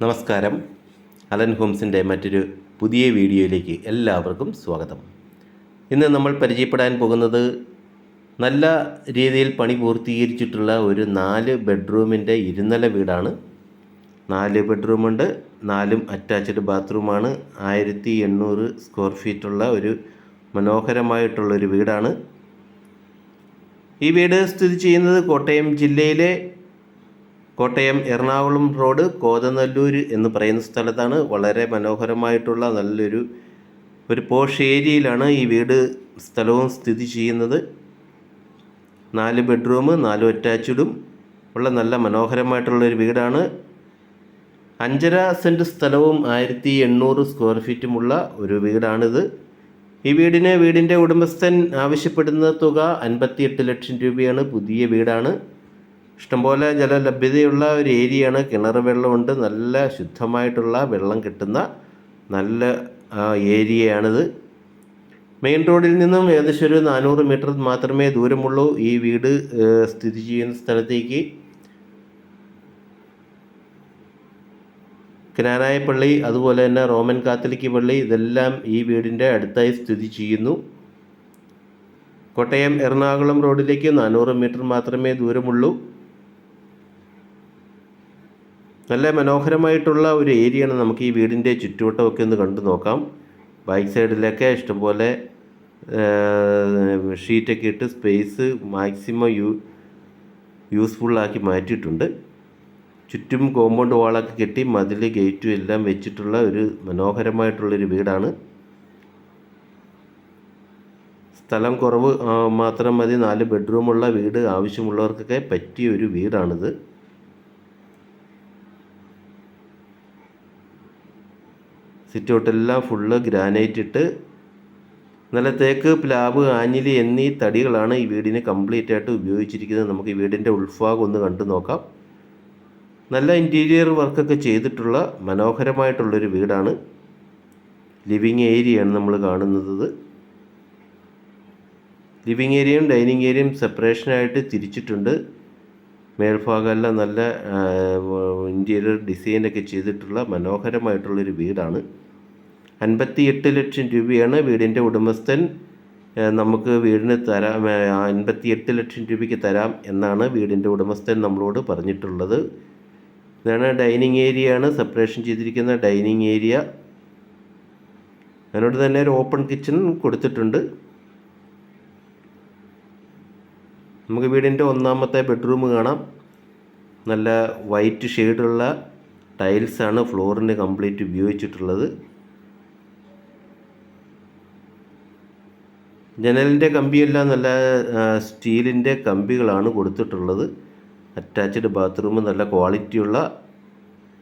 നമസ്കാരം. അലൻ ഹോംസിന്റെ മറ്റൊരു പുതിയ വീഡിയോയിലേക്ക് എല്ലാവർക്കും സ്വാഗതം. ഇന്ന് നമ്മൾ പരിചയപ്പെടാൻ പോകുന്നത് നല്ല രീതിയിൽ പണി പൂർത്തീകരിച്ചിട്ടുള്ള ഒരു നാല് ബെഡ്റൂമിന്റെ ഇരുനില വീടാണ്. നാല് ബെഡ്റൂമുണ്ട് നാലും അറ്റാച്ച്ഡ് ബാത്റൂമാണ് ആയിരത്തി എണ്ണൂറ് സ്ക്വയർ ഫീറ്റുള്ള ഒരു മനോഹരമായിട്ടുള്ളൊരു വീടാണ്. ഈ വീട് സ്ഥിതി ചെയ്യുന്നത് കോട്ടയം ജില്ലയിലെ കോട്ടയം എറണാകുളം റോഡ് കോതനല്ലൂർ എന്ന് പറയുന്ന സ്ഥലത്താണ് വളരെ മനോഹരമായിട്ടുള്ള നല്ലൊരു ഒരു പോഷ് ഏരിയയിലാണ് ഈ വീട് സ്ഥലവും സ്ഥിതി ചെയ്യുന്നത്. നാല് ബെഡ്റൂം നാല് അറ്റാച്ച്ഡും ഉള്ള നല്ല മനോഹരമായിട്ടുള്ള ഒരു വീടാണ്. അഞ്ചര സെന്റ് സ്ഥലവും ആയിരത്തി എണ്ണൂറ് സ്ക്വയർ ഫീറ്റുമുള്ള ഒരു വീടാണിത്. ഈ വീടിന് വീടിന്റെ ഉടമസ്ഥൻ ആവശ്യപ്പെടുന്ന തുക അൻപത്തിയെട്ട് ലക്ഷം രൂപയാണ്. പുതിയ വീടാണ്. ഇഷ്ടംപോലെ ജലലഭ്യതയുള്ള ഒരു ഏരിയയാണ്. കിണർ വെള്ളമുണ്ട്. നല്ല ശുദ്ധമായിട്ടുള്ള വെള്ളം കിട്ടുന്ന നല്ല ഏരിയയാണിത്. മെയിൻ റോഡിൽ നിന്നും ഏകദേശം ഒരു നാനൂറ് മീറ്റർ മാത്രമേ ദൂരമുള്ളൂ ഈ വീട് സ്ഥിതി ചെയ്യുന്ന സ്ഥലത്തേക്ക്. ക്നാനായ പള്ളി അതുപോലെ തന്നെ റോമൻ കാത്തലിക് പള്ളി ഇതെല്ലാം ഈ വീടിന്റെ അടുത്തായി സ്ഥിതി ചെയ്യുന്നു. കോട്ടയം എറണാകുളം റോഡിലേക്ക് നാനൂറ് മീറ്റർ മാത്രമേ ദൂരമുള്ളൂ. നല്ല മനോഹരമായിട്ടുള്ള ഒരു ഏരിയയാണ് നമുക്ക് ഈ വീടിന്റെ ചുറ്റുവട്ടമൊക്കെ ഒന്ന് കണ്ടു നോക്കാം. ബാക്ക് സൈഡിലൊക്കെ ഇഷ്ടംപോലെ ഷീറ്റൊക്കെ ഇട്ട് സ്പേസ് മാക്സിമം യൂ യൂസ്ഫുള്ളാക്കി മാറ്റിയിട്ടുണ്ട്. ചുറ്റും കോമ്പൗണ്ട് വാളൊക്കെ കെട്ടി മതിൽ ഗേറ്റും എല്ലാം വെച്ചിട്ടുള്ള ഒരു മനോഹരമായിട്ടുള്ളൊരു വീടാണ്. സ്ഥലം കുറവ് മാത്രം മതി. നാല് ബെഡ്റൂമുള്ള വീട് ആവശ്യമുള്ളവർക്കൊക്കെ പറ്റിയ ഒരു വീടാണിത്. സിറ്റ് ഫുള്ള് ഗ്രാനൈറ്റ് ഇട്ട് നല്ല തേക്ക് പ്ലാവ് ആഞ്ഞിലി എന്നീ തടികളാണ് ഈ വീടിന് കംപ്ലീറ്റ് ആയിട്ട് ഉപയോഗിച്ചിരിക്കുന്നത്. നമുക്ക് ഈ വീടിന്റെ ഉൾഭാഗം ഒന്ന് കണ്ടു നോക്കാം. നല്ല ഇന്റീരിയർ വർക്കൊക്കെ ചെയ്തിട്ടുള്ള മനോഹരമായിട്ടുള്ളൊരു വീടാണ്. ലിവിങ് ഏരിയയാണ് നമ്മൾ കാണുന്നത്. ലിവിങ് ഏരിയയും ഡൈനിങ് ഏരിയയും സെപ്പറേഷനായിട്ട് തിരിച്ചിട്ടുണ്ട്. മേൽഭാഗമെല്ലാം നല്ല ഇന്റീരിയർ ഡിസൈനൊക്കെ ചെയ്തിട്ടുള്ള മനോഹരമായിട്ടുള്ളൊരു വീടാണ്. അൻപത്തി എട്ട് ലക്ഷം രൂപയാണ് വീടിന്റെ ഉടമസ്ഥൻ നമുക്ക് വീടിന് തരാം അൻപത്തി എട്ട് ലക്ഷം രൂപയ്ക്ക് തരാം എന്നാണ് വീടിന്റെ ഉടമസ്ഥൻ നമ്മളോട് പറഞ്ഞിട്ടുള്ളത്. ഇതാണ് ഡൈനിങ് ഏരിയ ആണ് സെപ്പറേഷൻ ചെയ്തിരിക്കുന്ന ഡൈനിങ് ഏരിയ. അതിനോട് തന്നെ ഒരു ഓപ്പൺ കിച്ചൺ കൊടുത്തിട്ടുണ്ട്. നമുക്ക് വീടിന്റെ ഒന്നാമത്തെ ബെഡ്റൂം കാണാം. നല്ല വൈറ്റ് ഷെയ്ഡുള്ള ടൈൽസാണ് ഫ്ലോറിന് കംപ്ലീറ്റ് ഉപയോഗിച്ചിട്ടുള്ളത് ജനലിന്റെ കമ്പിയെല്ലാം നല്ല സ്റ്റീലിന്റെ കമ്പികളാണ് കൊടുത്തിട്ടുള്ളത്. അറ്റാച്ച്ഡ് ബാത്റൂം നല്ല ക്വാളിറ്റിയുള്ള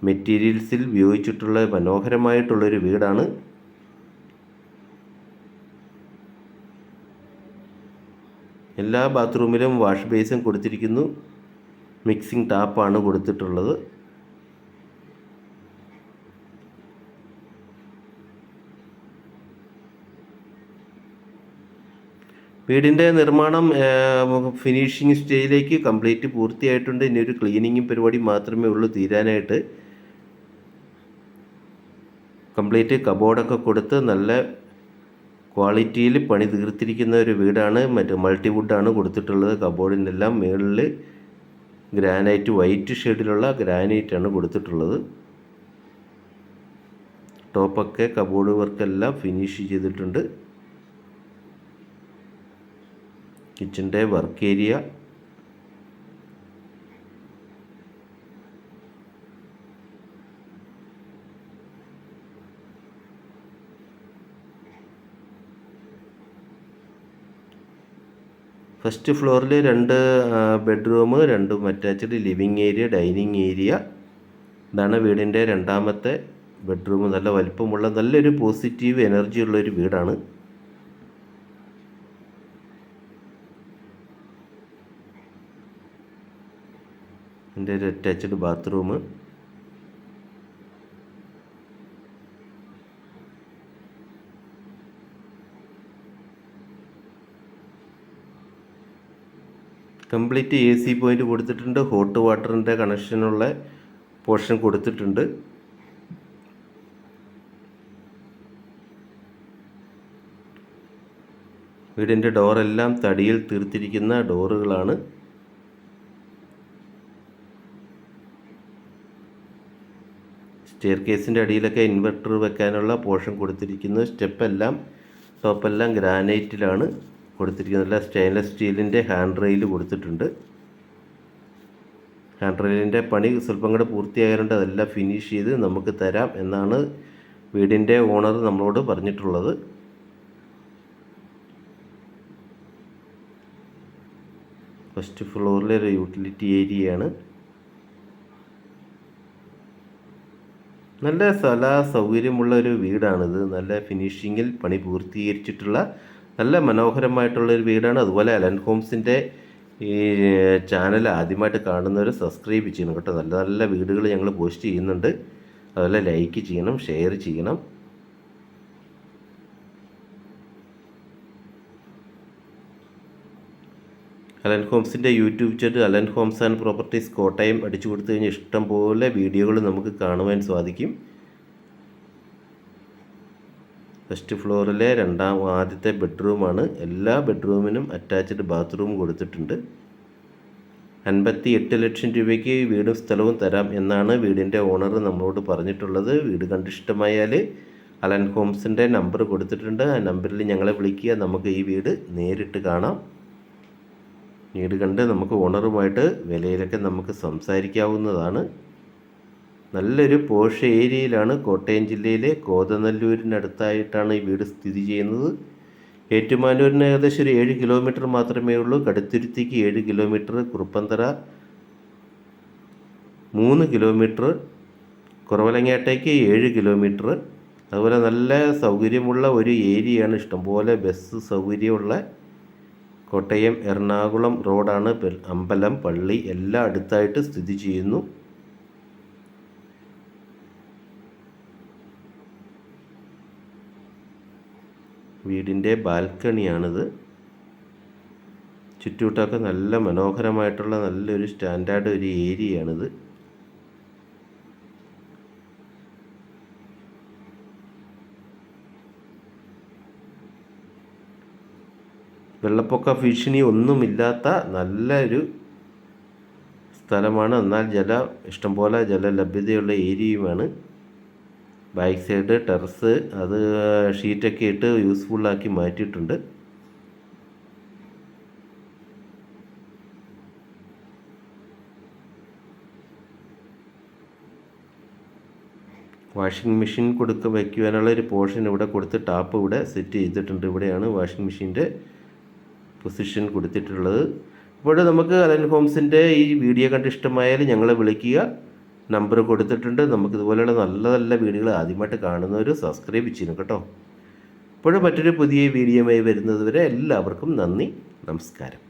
മെറ്റീരിയൽസിൽ ഉപയോഗിച്ചിട്ടുള്ള മനോഹരമായിട്ടുള്ളൊരു വീടാണ്. എല്ലാ ബാത്റൂമിലും വാഷ് ബേസും കൊടുത്തിരിക്കുന്നു. മിക്സിംഗ് ടാപ്പാണ് കൊടുത്തിട്ടുള്ളത്. വീടിന്റെ നിർമ്മാണം ഫിനിഷിങ് സ്റ്റേജിലേക്ക് കംപ്ലീറ്റ് പൂർത്തിയായിട്ടുണ്ട്. ഇനി ഒരു ക്ലീനിങ്ങും പരിപാടി മാത്രമേ ഉള്ളൂ തീരാനായിട്ട്. കംപ്ലീറ്റ് കബോർഡൊക്കെ കൊടുത്ത് നല്ല ക്വാളിറ്റിയിൽ പണി തീർത്തിരിക്കുന്ന ഒരു വീടാണ്. മറ്റേ മൾട്ടിവുഡാണ് കൊടുത്തിട്ടുള്ളത്. കബോർഡിനെല്ലാം മുകളിൽ ഗ്രാനൈറ്റ് വൈറ്റ് ഷെയ്ഡിലുള്ള ഗ്രാനൈറ്റാണ് കൊടുത്തിട്ടുള്ളത്. ടോപ്പൊക്കെ കബോർഡ് വർക്കെല്ലാം ഫിനിഷ് ചെയ്തിട്ടുണ്ട്. കിച്ചന്റെ വർക്ക് ഏരിയ. ഫസ്റ്റ് ഫ്ലോറിൽ രണ്ട് ബെഡ്റൂം രണ്ടും attached living area dining area. ഇതാണ് വീടിന്റെ രണ്ടാമത്തെ ബെഡ്റൂം. നല്ല വലിപ്പമുള്ള നല്ലൊരു പോസിറ്റീവ് എനർജി ഉള്ള ഒരു വീടാണ്. എന്റെ ഒരു attached bathroom complete A C point കൊടുത്തിട്ടുണ്ട്. ഹോട്ട് വാട്ടറിന്റെ കണക്ഷനുള്ള പോർഷൻ കൊടുത്തിട്ടുണ്ട്. വീടിന്റെ ഡോറെല്ലാം തടിയിൽ തീർത്തിരിക്കുന്ന ഡോറുകളാണ് സ്റ്റെയർ കേസിന്റെ അടിയിലൊക്കെ ഇൻവെർട്ടർ വെക്കാനുള്ള പോർഷൻ കൊടുത്തിരിക്കുന്നു. സ്റ്റെപ്പെല്ലാം ടോപ്പെല്ലാം ഗ്രാനൈറ്റിലാണ് കൊടുത്തിരിക്കുന്നത്. അല്ല സ്റ്റെയിൻലെസ് സ്റ്റീലിന്റെ ഹാൻഡ് റെയിൽ കൊടുത്തിട്ടുണ്ട്. ഹാൻഡ് റെയിലിന്റെ പണി സ്വല്പം കൂടെ പൂർത്തിയായതുകൊണ്ട് അതെല്ലാം ഫിനിഷ് ചെയ്ത് നമുക്ക് തരാം എന്നാണ് വീടിന്റെ ഓണർ നമ്മളോട് പറഞ്ഞിട്ടുള്ളത്. ഫസ്റ്റ് ഫ്ലോറിലെ ഒരു യൂട്ടിലിറ്റി ഏരിയയാണ്. നല്ല സ്ഥല സൗകര്യമുള്ള ഒരു വീടാണിത്. നല്ല ഫിനിഷിങ്ങിൽ പണി പൂർത്തീകരിച്ചിട്ടുള്ള നല്ല മനോഹരമായിട്ടുള്ള ഒരു വീടാണ്. അതുപോലെ അലൻ ഹോംസിന്റെ ഈ ചാനൽ ആദ്യമായിട്ട് കാണുന്നവർ സബ്സ്ക്രൈബ് ചെയ്യണം കേട്ടോ. നല്ല നല്ല വീടുകൾ ഞങ്ങൾ പോസ്റ്റ് ചെയ്യുന്നുണ്ട്. അതുപോലെ ലൈക്ക് ചെയ്യണം ഷെയർ ചെയ്യണം. Alan ഹോംസിന്റെ YouTube channel Alan homes and properties Kottayam അടിച്ചു കൊടുത്തു കഴിഞ്ഞാൽ ഇഷ്ടം പോലെ വീഡിയോകൾ നമുക്ക് കാണുവാൻ സാധിക്കും. ഫസ്റ്റ് ഫ്ലോറിലെ രണ്ടാം ആദ്യത്തെ ബെഡ്റൂമാണ് എല്ലാ ബെഡ്റൂമിനും അറ്റാച്ച്ഡ് ബാത്റൂം കൊടുത്തിട്ടുണ്ട്. അൻപത്തി എട്ട് ലക്ഷം രൂപയ്ക്ക് വീടും സ്ഥലവും തരാം എന്നാണ് വീടിന്റെ ഓണർ നമ്മളോട് പറഞ്ഞിട്ടുള്ളത്. വീട് കണ്ടിഷ്ടമായാൽ അലൻ ഹോംസിന്റെ നമ്പർ കൊടുത്തിട്ടുണ്ട്. ആ നമ്പറിൽ ഞങ്ങളെ വിളിക്കുക. നമുക്ക് ഈ വീട് നേരിട്ട് കാണാം. വീട് കണ്ട് നമുക്ക് ഓണറുമായിട്ട് വിലയിലൊക്കെ നമുക്ക് സംസാരിക്കാവുന്നതാണ്. നല്ലൊരു പോഷ ഏരിയയിലാണ് കോട്ടയം ജില്ലയിലെ കോതനല്ലൂരിനടുത്തായിട്ടാണ് ഈ വീട് സ്ഥിതി ചെയ്യുന്നത്. ഏറ്റുമാനൂരിന് ഏകദേശം ഒരു ഏഴ് കിലോമീറ്റർ മാത്രമേ ഉള്ളൂ. കടുത്തുരുത്തിക്ക് ഏഴ് കിലോമീറ്റർ കുറുപ്പന്തറ മൂന്ന് കിലോമീറ്റർ കുറവലങ്ങാട്ടേക്ക് ഏഴ് കിലോമീറ്റർ. അതുപോലെ നല്ല സൗകര്യമുള്ള ഒരു ഏരിയയാണ് ഇഷ്ടംപോലെ ബസ് സൗകര്യമുള്ള കോട്ടയം എറണാകുളം റോഡാണ് അമ്പലം പള്ളി എല്ലാം അടുത്തായിട്ട് സ്ഥിതി ചെയ്യുന്നു. വീടിന്റെ ബാൽക്കണിയാണിത്. ചുറ്റൂട്ടൊക്കെ നല്ല മനോഹരമായിട്ടുള്ള നല്ലൊരു സ്റ്റാൻഡേർഡ് ഒരു ഏരിയയാണിത്. വെള്ളപ്പൊക്ക ഭീഷണി ഒന്നുമില്ലാത്ത നല്ലൊരു സ്ഥലമാണ്. എന്നാൽ ജല ഇഷ്ടംപോലെ ജല ലഭ്യതയുള്ള ഏരിയയുമാണ്. ബാക്ക് സൈഡ് ടെറസ് അത് ഷീറ്റൊക്കെ ഇട്ട് യൂസ്ഫുള്ളാക്കി മാറ്റിയിട്ടുണ്ട്. വാഷിംഗ് മെഷീൻ കൊടുക്ക വയ്ക്കുവാനുള്ള ഒരു പോർഷൻ ഇവിടെ കൊടുത്ത് ടാപ്പ് ഇവിടെ സെറ്റ് ചെയ്തിട്ടുണ്ട്. ഇവിടെയാണ് വാഷിംഗ് മെഷീന്റെ പൊസിഷൻ കൊടുത്തിട്ടുള്ളത്. ഇപ്പോൾ നമുക്ക് അലൻ ഹോംസിന്റെ ഈ വീഡിയോ കണ്ട് ഇഷ്ടമായാൽ ഞങ്ങളെ വിളിക്കുക. നമ്പർ കൊടുത്തിട്ടുണ്ട്. നമുക്ക് ഇതുപോലെയുള്ള നല്ല നല്ല വീഡിയോകൾ ആദ്യമായിട്ട് കാണുന്നവർ സബ്സ്ക്രൈബ് ചെയ്യണം കേട്ടോ. ഇപ്പോഴും മറ്റൊരു പുതിയ വീഡിയോയുമായി വരുന്നത് വരെ എല്ലാവർക്കും നന്ദി. നമസ്കാരം.